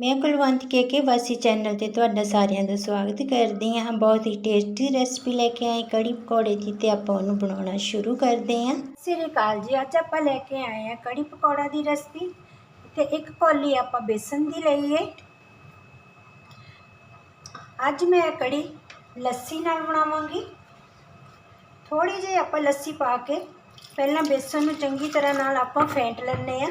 ਮੈਂ ਕੁਲਵੰਤ ਕੇ ਕੇ ਵਾਸੀ ਚੈਨਲ ਤੇ ਤੁਹਾਡਾ ਸਾਰਿਆਂ ਦਾ ਸਵਾਗਤ ਕਰਦੀ ਹਾਂ। ਬਹੁਤ ਹੀ ਟੇਸਟੀ ਰੈਸਪੀ ਲੈ ਕੇ ਆਏ ਕੜੀ ਪਕੌੜੇ ਦੀ ਤੇ ਆਪਾਂ ਉਹਨੂੰ ਬਣਾਉਣਾ ਸ਼ੁਰੂ ਕਰਦੇ ਹਾਂ। ਸ੍ਰੀ ਅਕਾਲ ਜੀ, ਅੱਜ ਆਪਾਂ ਲੈ ਕੇ ਆਏ ਹਾਂ ਕੜੀ ਪਕੌੜਾ ਦੀ ਰੈਸਪੀ। ਤੇ ਇੱਕ ਕੌਲੀ ਆਪਾਂ ਬੇਸਨ ਦੀ ਲਈ ਹੈ ਅੱਜ ਮੈਂ ਕੜੀ ਲੱਸੀ ਨਾਲ ਬਣਾਵਾਂਗੀ। ਥੋੜੀ ਜਿਹੀ ਆਪਾਂ ਲੱਸੀ ਪਾ ਕੇ ਪਹਿਲਾਂ ਬੇਸਨ ਨੂੰ ਚੰਗੀ ਤਰ੍ਹਾਂ ਨਾਲ ਆਪਾਂ ਫੇਂਟ ਲੈਣੇ ਆ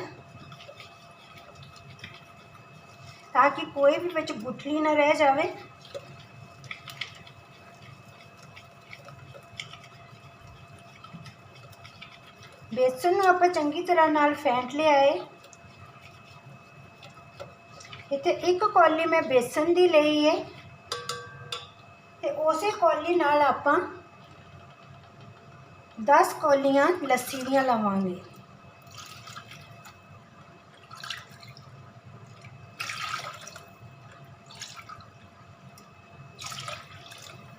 ਤਾਂ ਕਿ ਕੋਈ ਵੀ ਵਿੱਚ ਗੁਠਲੀ ਨਾ ਰਹਿ ਜਾਵੇ। ਬੇਸਨ ਨੂੰ ਆਪਾਂ ਚੰਗੀ ਤਰ੍ਹਾਂ ਨਾਲ ਫੈਂਟ ਲਿਆ ਹੈ ਇੱਥੇ ਇੱਕ ਕੌਲੀ ਮੈਂ ਬੇਸਨ ਦੀ ਲਈ ਹੈ ਤੇ ਉਸੇ ਕੌਲੀ ਨਾਲ ਆਪਾਂ 10 ਕੌਲੀਆਂ ਲੱਸੀ ਦੀਆਂ ਲਵਾਂਗੇ।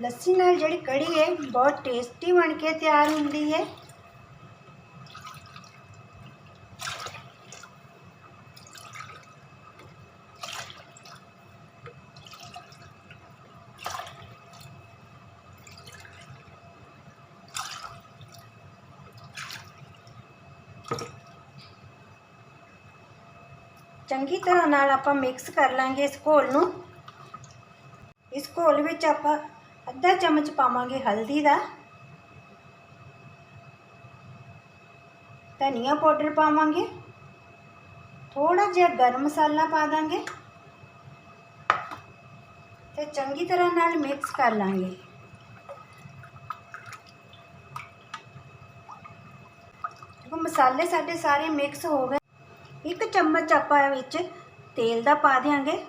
ਲੱਸੀ ਨਾਲ ਜਿਹੜੀ ਕੜੀ ਹੈ, ਬਹੁਤ ਟੇਸਟੀ ਬਣ ਕੇ ਤਿਆਰ ਹੁੰਦੀ ਹੈ। ਚੰਗੀ ਤਰ੍ਹਾਂ ਨਾਲ ਆਪਾਂ ਮਿਕਸ ਕਰ ਲਾਂਗੇ ਇਸ ਘੋਲ ਨੂੰ। ਇਸ ਘੋਲ ਵਿੱਚ ਆਪਾਂ ਅੱਧਾ ਚਮਚ ਪਾਵਾਂਗੇ ਹਲਦੀ ਦਾ। ਧਨੀਆ ਪਾਊਡਰ ਪਾਵਾਂਗੇ। ਥੋੜਾ ਜਿਹਾ ਗਰਮ ਮਸਾਲਾ ਪਾ ਦਾਂਗੇ। ਤੇ ਚੰਗੀ ਤਰ੍ਹਾਂ ਨਾਲ ਮਿਕਸ ਕਰ ਲਾਂਗੇ। ਦੇਖੋ ਮਸਾਲੇ ਸਾਡੇ ਸਾਰੇ ਮਿਕਸ ਹੋ ਗਏ। ਇੱਕ ਚਮਚ ਆਪਾਂ ਵਿੱਚ ਤੇਲ ਦਾ ਪਾ ਦਿਆਂਗੇ।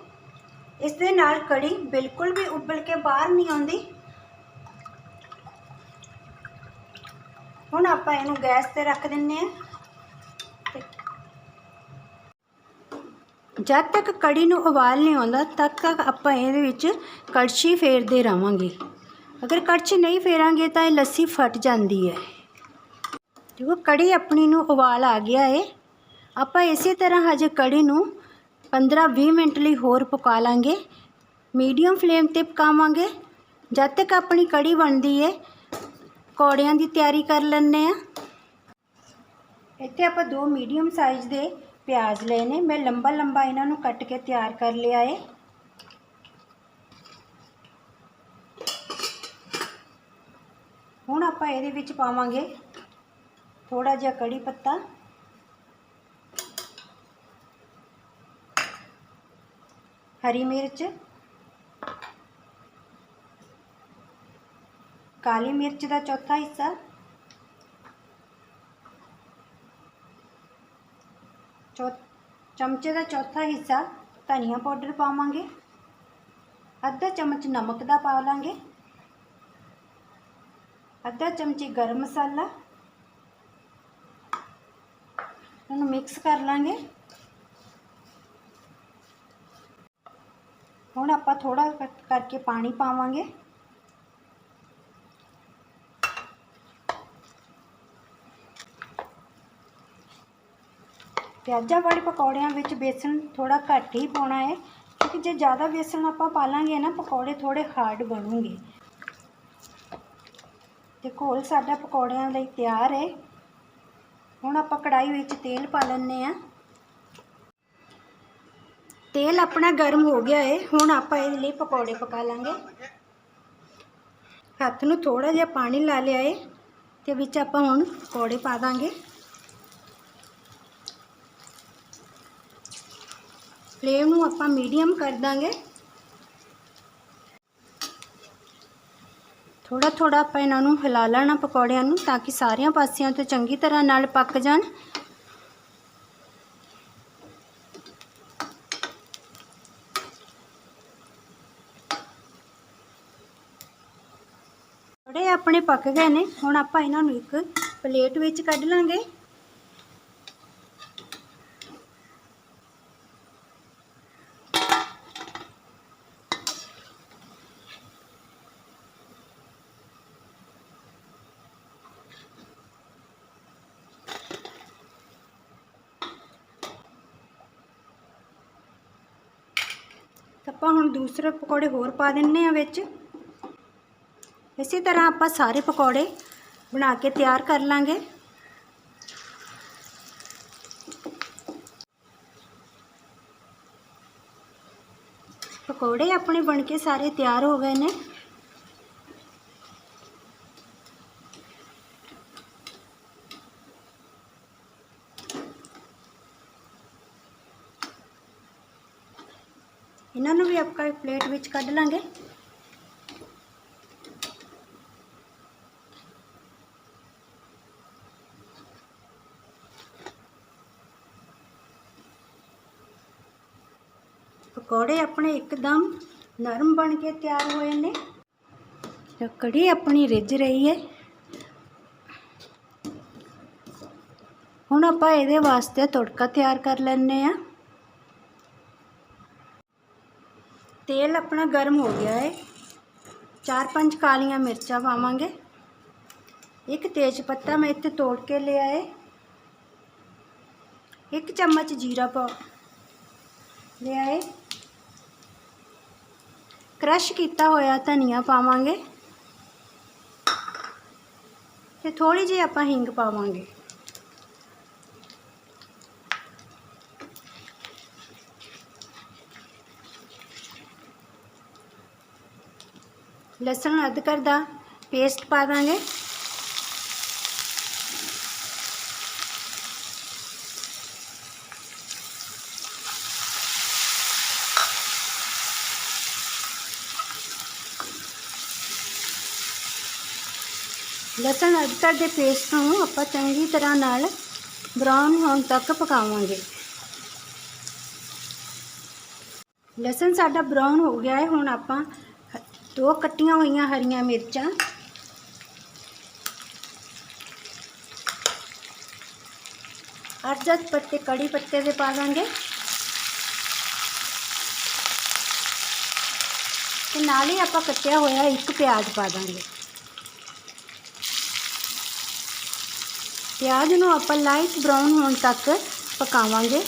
ਇਸ ਦੇ ਨਾਲ ਕੜੀ ਬਿਲਕੁਲ ਵੀ ਉਬਲ ਕੇ ਬਾਹਰ ਨਹੀਂ ਆਉਂਦੀ। ਹੁਣ ਆਪਾਂ ਇਹਨੂੰ ਗੈਸ ਤੇ ਰੱਖ ਦਿੰਨੇ ਆ ਜਦ ਤੱਕ ਕੜੀ ਨੂੰ ਉਬਾਲ ਨਹੀਂ ਆਉਂਦਾ, ਤਦ ਤੱਕ ਆਪਾਂ ਇਹਦੇ ਵਿੱਚ ਕੜਛੀ ਫੇਰਦੇ ਰਵਾਂਗੇ ਅਗਰ ਕੜਛੀ ਨਹੀਂ ਫੇਰਾਂਗੇ ਤਾਂ ਇਹ ਲੱਸੀ ਫਟ ਜਾਂਦੀ ਹੈ। ਦੇਖੋ, ਕੜੀ ਆਪਣੀ ਨੂੰ ਉਬਾਲ ਆ ਗਿਆ ਹੈ ਆਪਾਂ ਇਸੇ ਤਰ੍ਹਾਂ ਹਜੇ ਕੜੀ ਨੂੰ 15-20 ਮਿੰਟ ਲਈ ਹੋਰ ਪਕਾ ਲਾਂਗੇ। ਮੀਡੀਅਮ ਫਲੇਮ ਤੇ ਪਕਾਵਾਂਗੇ। ਜਦ ਤੱਕ ਆਪਣੀ ਕੜੀ ਬਣਦੀ ਹੈ ਕੌੜਿਆਂ ਦੀ ਤਿਆਰੀ ਕਰ ਲੈਂਦੇ ਆ। ਇੱਥੇ ਆਪਾਂ ਦੋ ਮੀਡੀਅਮ ਸਾਈਜ਼ ਦੇ ਪਿਆਜ਼ ਲਏ ਨੇ। ਮੈਂ ਲੰਬਾ ਲੰਬਾ ਇਹਨਾਂ ਨੂੰ ਕੱਟ ਕੇ ਤਿਆਰ ਕਰ ਲਿਆ ਹੈ ਹੁਣ ਆਪਾਂ ਇਹਦੇ ਵਿੱਚ ਪਾਵਾਂਗੇ ਥੋੜਾ ਜਿਹਾ ਕੜੀ ਪੱਤਾ। ਹਰੀ ਮਿਰਚ, ਕਾਲੀ ਮਿਰਚ ਦਾ ਚੌਥਾ ਹਿੱਸਾ, ਚੌ, ਚਮਚੇ ਦਾ ਚੌਥਾ ਹਿੱਸਾ ਧਨੀਆ ਪਾਊਡਰ ਪਾਵਾਂਗੇ, ਅੱਧਾ ਚਮਚ ਨਮਕ ਦਾ ਪਾ ਲਾਂਗੇ, ਅੱਧਾ ਚਮਚੀ ਗਰਮ ਮਸਾਲਾ, ਉਹਨੂੰ ਮਿਕਸ ਕਰ ਲਾਂਗੇ। ਹੁਣ ਆਪਾਂ ਥੋੜਾ ਕਰਕੇ ਪਾਣੀ ਪਾਵਾਂਗੇ। ਪਿਆਜ਼ਾਂ ਵਾਲੇ ਪਕੌੜਿਆਂ ਵਿੱਚ ਬੇਸਣ ਥੋੜਾ ਘੱਟ ਹੀ ਪਾਉਣਾ ਹੈ, ਕਿਉਂਕਿ ਜੇ ਜ਼ਿਆਦਾ ਬੇਸਣ ਆਪਾਂ ਪਾ ਲਾਂਗੇ ਨਾ, ਪਕੌੜੇ ਥੋੜੇ ਹਾਰਡ ਬਣੂਗੇ ਤੇ ਘੋਲ ਸਾਡਾ ਪਕੌੜਿਆਂ ਲਈ ਤਿਆਰ ਹੈ। ਹੁਣ ਆਪਾਂ ਕੜਾਈ ਵਿੱਚ ਤੇਲ ਪਾ ਲੈਣੇ ਆ ਤੇਲ ਆਪਣਾ ਗਰਮ ਹੋ ਗਿਆ ਹੈ ਹੁਣ ਆਪਾਂ ਇਹਦੇ ਲਈ ਪਕੌੜੇ ਪਕਾ ਲਾਂਗੇ। ਹੱਥ ਨੂੰ ਥੋੜਾ ਜਿਹਾ ਪਾਣੀ ਲਾ ਲਿਆ ਹੈ ਤੇ ਵਿੱਚ ਆਪਾਂ ਹੁਣ ਪਕੌੜੇ ਪਾ ਦਾਂਗੇ। ਫਲੇਮ ਨੂੰ ਆਪਾਂ ਮੀਡੀਅਮ ਕਰ ਦਾਂਗੇ। ਥੋੜਾ ਥੋੜਾ ਆਪਾਂ ਇਹਨਾਂ ਨੂੰ ਹਿਲਾ ਲੈਣਾ ਪਕੌੜਿਆਂ ਨੂੰ, ਤਾਂ ਕਿ ਸਾਰਿਆਂ ਪਾਸਿਆਂ ਤੋਂ ਚੰਗੀ ਤਰ੍ਹਾਂ ਨਾਲ ਪੱਕ ਜਾਣ। ਜਿਹੜੇ ਆਪਣੇ ਪੱਕ ਗਏ ਨੇ। ਹੁਣ ਆਪਾਂ ਇਹਨਾਂ ਨੂੰ ਇੱਕ ਪਲੇਟ ਵਿੱਚ ਕੱਢ ਲਾਂਗੇ। ਆਪਾਂ ਹੁਣ ਦੂਸਰੇ ਪਕੌੜੇ ਹੋਰ ਪਾ ਦਿੰਨੇ ਆ ਵਿੱਚ। ਇਸੇ ਤਰ੍ਹਾਂ ਆਪਾਂ ਸਾਰੇ ਪਕੌੜੇ ਬਣਾ ਕੇ ਤਿਆਰ ਕਰ ਲਾਂਗੇ। ਪਕੌੜੇ ਆਪਣੇ ਬਣ ਕੇ ਸਾਰੇ ਤਿਆਰ ਹੋ ਗਏ ਨੇ। ਇਹਨਾਂ ਨੂੰ ਵੀ ਆਪਾਂ ਪਲੇਟ ਵਿੱਚ ਕੱਢ ਲਾਂਗੇ। ਪਕੌੜੇ ਆਪਣੇ ਇੱਕਦਮ ਨਰਮ ਬਣ ਕੇ ਤਿਆਰ ਹੋਏ ਨੇ। ਕੜੀ ਆਪਣੀ ਰਿੱਝ ਰਹੀ ਹੈ। ਹੁਣ ਆਪਾਂ ਇਹਦੇ ਵਾਸਤੇ ਤੜਕਾ ਤਿਆਰ ਕਰ ਲੈਣੇ ਆ ਤੇਲ ਆਪਣਾ ਗਰਮ ਹੋ ਗਿਆ ਹੈ। ਚਾਰ ਪੰਜ ਕਾਲੀਆਂ ਮਿਰਚਾਂ ਪਾਵਾਂਗੇ। ਇੱਕ ਤੇਜ ਪੱਤਾ ਮੈਂ ਇੱਥੇ ਤੋੜ ਕੇ ਲਿਆ ਹੈ। ਇੱਕ ਚਮਚ ਜੀਰਾ ਪਾ ਲਿਆ ਹੈ। ਕ੍ਰਸ਼ ਕੀਤਾ ਹੋਇਆ ਧਨੀਆ ਪਾਵਾਂਗੇ। ਤੇ ਥੋੜੀ ਜਿਹੀ ਆਪਾਂ ਹਿੰਗ ਪਾਵਾਂਗੇ। ਲਸਣ ਅਦਰਕ ਦਾ ਪੇਸਟ ਪਾ ਦਾਂਗੇ। ਲਸਣ ਅਦਰਕ ਦੇ ਪੇਸਟ ਨੂੰ ਆਪਾਂ ਚੰਗੀ ਤਰ੍ਹਾਂ ਨਾਲ ਬਰਾਊਨ ਹੋਣ ਤੱਕ ਪਕਾਵਾਂਗੇ। ਲਸਣ ਸਾਡਾ ਬਰਾਊਨ ਹੋ ਗਿਆ ਹੈ। ਹੁਣ ਆਪਾਂ ਦੋ ਕੱਟੀਆਂ ਹੋਈਆਂ ਹਰੀਆਂ ਮਿਰਚਾਂ। ਅੱਠ ਪੱਤੇ ਕੜੀ ਪੱਤੇ ਦੇ ਪਾ ਦਾਂਗੇ। ਤੇ ਨਾਲ ਹੀ ਆਪਾਂ ਕੱਟਿਆ ਹੋਇਆ ਇੱਕ ਪਿਆਜ਼ ਪਾ ਦਾਂਗੇ। ਪਿਆਜ਼ ਨੂੰ ਆਪਾਂ ਲਾਈਟ ਬਰਾਊਨ ਹੋਣ ਤੱਕ ਪਕਾਵਾਂਗੇ।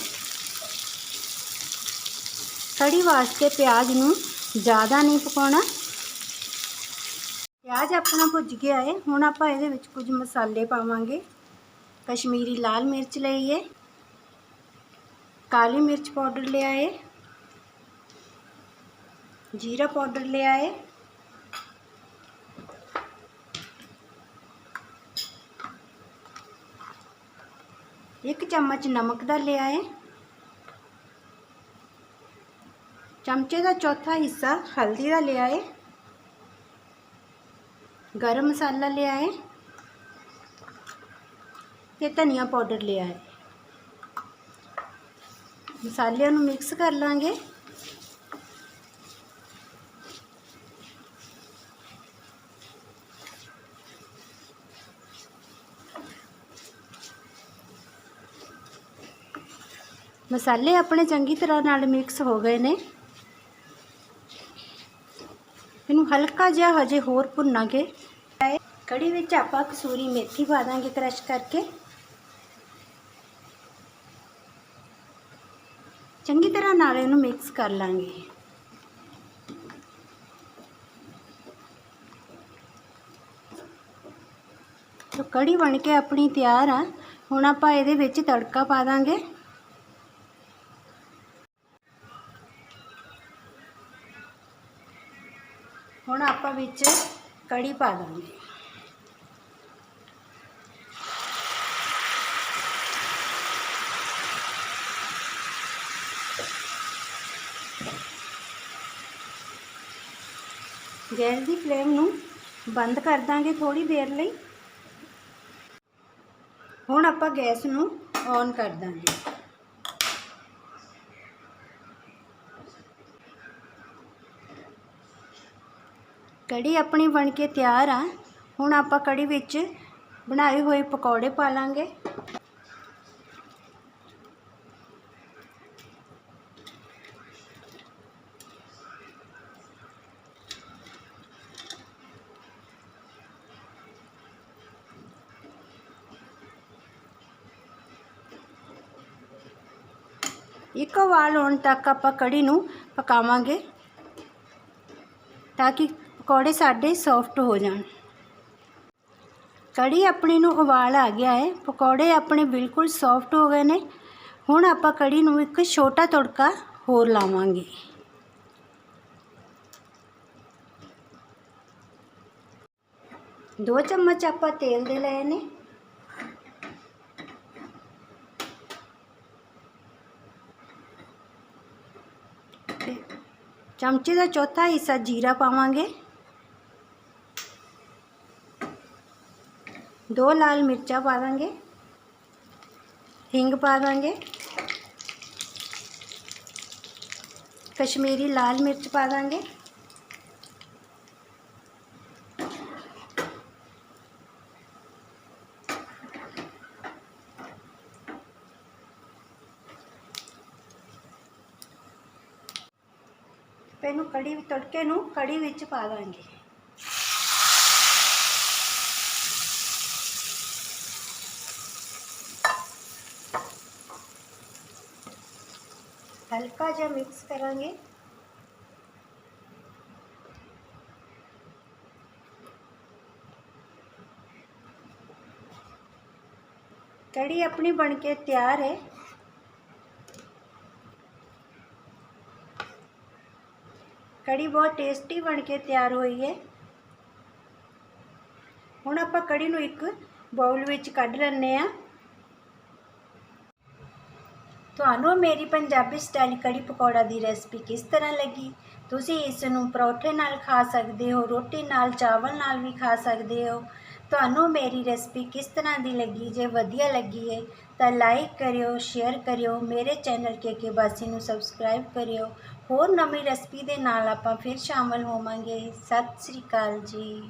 ਕੜੀ ਵਾਸਤੇ ਪਿਆਜ਼ ਨੂੰ ਜ਼ਿਆਦਾ ਨਹੀਂ ਪਕਾਉਣਾ। ਪਿਆਜ਼ ਆਪਣਾ ਭੁੱਜ ਗਿਆ ਹੈ ਹੁਣ ਆਪਾਂ ਇਹਦੇ ਵਿੱਚ ਕੁਝ ਮਸਾਲੇ ਪਾਵਾਂਗੇ। ਕਸ਼ਮੀਰੀ ਲਾਲ ਮਿਰਚ ਲਈ ਹੈ ਕਾਲੀ ਮਿਰਚ ਪਾਊਡਰ ਲਿਆ ਹੈ ਜੀਰਾ ਪਾਊਡਰ ਲਿਆ ਹੈ ਇੱਕ ਚਮਚ ਨਮਕ ਦਾ ਲਿਆ ਹੈ ਚਮਚੇ ਦਾ ਚੌਥਾ ਹਿੱਸਾ ਹਲਦੀ ਦਾ ਲਿਆ ਹੈ ਗਰਮ ਮਸਾਲਾ ਲਿਆ ਹੈ ਤੇ ਧਨੀਆ ਪਾਊਡਰ ਲਿਆ ਹੈ ਮਸਾਲਿਆਂ ਨੂੰ ਮਿਕਸ ਕਰ ਲਾਂਗੇ। ਮਸਾਲੇ ਆਪਣੇ ਚੰਗੀ ਤਰ੍ਹਾਂ ਨਾਲ ਮਿਕਸ ਹੋ ਗਏ ਨੇ। ਇਹਨੂੰ ਹਲਕਾ ਜਿਹਾ ਹਜੇ ਹੋਰ ਭੁੰਨਾਂਗੇ। ਕੜੀ ਵਿੱਚ ਆਪਾਂ ਕਸੂਰੀ ਮੇਥੀ ਪਾ ਦਾਂਗੇ ਕ੍ਰਸ਼ ਕਰਕੇ। ਚੰਗੀ ਤਰ੍ਹਾਂ ਨਾਲ ਇਹਨੂੰ ਮਿਕਸ ਕਰ ਲਾਂਗੇ। ਤੋ ਕੜੀ ਬਣ ਕੇ ਆਪਣੀ ਤਿਆਰ ਆ, ਹੁਣ ਆਪਾਂ ਇਹਦੇ ਵਿੱਚ ਤੜਕਾ ਪਾ ਦਾਂਗੇ। ਵਿੱਚ ਕੜੀ ਪਾ ਦਾਂਗੇ। ਗੈਸ ਦੀ ਫਲੇਮ ਨੂੰ ਬੰਦ ਕਰ ਦਾਂਗੇ ਥੋੜੀ ਦੇਰ ਲਈ। ਹੁਣ ਆਪਾਂ ਗੈਸ ਨੂੰ ਔਨ ਕਰ ਦਾਂਗੇ। ਕੜੀ ਆਪਣੀ ਬਣ ਕੇ ਤਿਆਰ ਆ। ਹੁਣ ਆਪਾਂ ਕੜੀ ਵਿੱਚ ਬਣਾਏ ਹੋਏ ਪਕੌੜੇ ਪਾ ਲਾਂਗੇ। ਇੱਕ ਵਾਲ ਆਉਣ ਤੱਕ ਆਪਾਂ ਕੜੀ ਨੂੰ ਪਕਾਵਾਂਗੇ ਤਾਂ ਕਿ ਪਕੌੜੇ ਸਾਡੇ ਸੌਫਟ ਹੋ ਜਾਣ। ਕੜੀ ਆਪਣੇ ਨੂੰ ਉਬਾਲ ਆ ਗਿਆ ਹੈ। ਪਕੌੜੇ ਆਪਣੇ ਬਿਲਕੁਲ ਸੌਫਟ ਹੋ ਗਏ ਨੇ। ਹੁਣ ਆਪਾਂ ਕੜੀ ਨੂੰ ਇੱਕ ਛੋਟਾ ਤੜਕਾ ਹੋਰ ਲਾਵਾਂਗੇ। ਦੋ ਚਮਚ ਆਪਾਂ ਤੇਲ ਦੇ ਲਏ ਨੇ। ਚਮਚੇ ਦਾ ਚੌਥਾ ਹਿੱਸਾ ਜੀਰਾ ਪਾਵਾਂਗੇ। ਦੋ ਲਾਲ ਮਿਰਚਾਂ ਪਾ ਦਾਂਗੇ। ਹਿੰਗ ਪਾ ਦਾਂਗੇ। ਕਸ਼ਮੀਰੀ ਲਾਲ ਮਿਰਚ ਪਾ ਦਾਂਗੇ। ਇਹਨੂੰ ਕੜੀ ਤੜਕੇ ਨੂੰ ਕੜੀ ਵਿੱਚ ਪਾ ਦਾਂਗੇ। ਹਲਕਾ ਜਿਹਾ ਮਿਕਸ ਕਰਾਂਗੇ ਕੜੀ ਆਪਣੀ ਬਣ ਕੇ ਤਿਆਰ ਹੈ ਕੜੀ ਬਹੁਤ ਟੇਸਟੀ ਬਣ ਕੇ ਤਿਆਰ ਹੋਈ ਹੈ ਹੁਣ ਆਪਾਂ ਕੜੀ ਨੂੰ ਇੱਕ ਬਾਉਲ ਵਿੱਚ ਕੱਢ ਲੈਂਦੇ ਆ ਤੁਹਾਨੂੰ ਮੇਰੀ ਪੰਜਾਬੀ ਸਟਾਈਲ ਕੜੀ ਪਕੌੜਾ ਦੀ ਰੈਸਪੀ ਕਿਸ ਤਰ੍ਹਾਂ ਲੱਗੀ? ਤੁਸੀਂ ਇਸ ਨੂੰ ਪਰੌਠੇ ਨਾਲ ਖਾ ਸਕਦੇ ਹੋ, ਰੋਟੀ ਨਾਲ, ਚਾਵਲ ਨਾਲ ਵੀ ਖਾ ਸਕਦੇ ਹੋ। ਤੁਹਾਨੂੰ ਮੇਰੀ ਰੈਸਪੀ ਕਿਸ ਤਰ੍ਹਾਂ ਦੀ ਲੱਗੀ? ਜੇ ਵਧੀਆ ਲੱਗੀ ਹੈ, ਤਾਂ ਲਾਈਕ ਕਰਿਓ ਸ਼ੇਅਰ ਕਰਿਓ, ਮੇਰੇ ਚੈਨਲ ਕੇ ਕੇ ਬਾਸੀ ਨੂੰ ਸਬਸਕ੍ਰਾਈਬ ਕਰਿਓ। ਹੋਰ ਨਵੀਂ ਰੈਸਪੀ ਦੇ ਨਾਲ ਆਪਾਂ ਫਿਰ ਸ਼ਾਮਲ ਹੋਵਾਂਗੇ। ਸਤਿ ਸ੍ਰੀ ਅਕਾਲ ਜੀ।